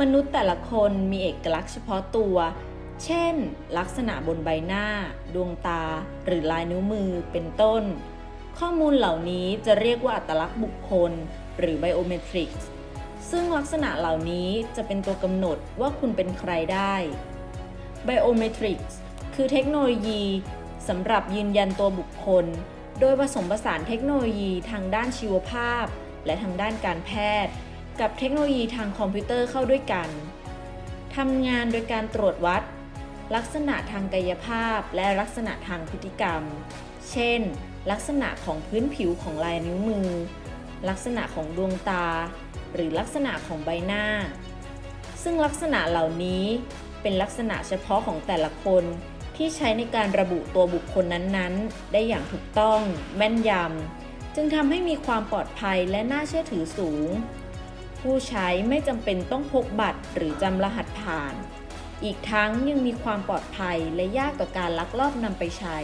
มนุษย์แต่ละคนมีเอกลักษณ์เฉพาะตัว เช่น ลักษณะบนใบหน้า ดวงตา หรือลายนิ้วมือ เป็นต้น ข้อมูลเหล่านี้จะเรียกว่าอัตลักษณ์บุคคล หรือ biometrics ซึ่งลักษณะเหล่านี้จะเป็นตัวกำหนดว่าคุณเป็นใครได้ biometrics คือเทคโนโลยีสำหรับยืนยันตัวบุคคล โดยผสมผสานเทคโนโลยีทางด้านชีวภาพ และทางด้านการแพทย์ กับเทคโนโลยีทางคอมพิวเตอร์เข้าด้วยกัน ทำงานโดยการตรวจวัด ลักษณะทางกายภาพและลักษณะทางพฤติกรรม เช่น ลักษณะของพื้นผิวของลายนิ้วมือ ลักษณะของดวงตา หรือลักษณะของใบหน้า ซึ่งลักษณะเหล่านี้เป็นลักษณะเฉพาะของแต่ละคนที่ใช้ในการระบุตัวบุคคลนั้นๆ ได้อย่างถูกต้อง แม่นยำ จึงทำให้มีความปลอดภัยและน่าเชื่อถือสูง ผู้ใช้ไม่จำเป็นต้องพกบัตรหรือจำรหัสผ่าน อีกทั้งยังมีความปลอดภัยและยากต่อการลักลอบนำไปใช้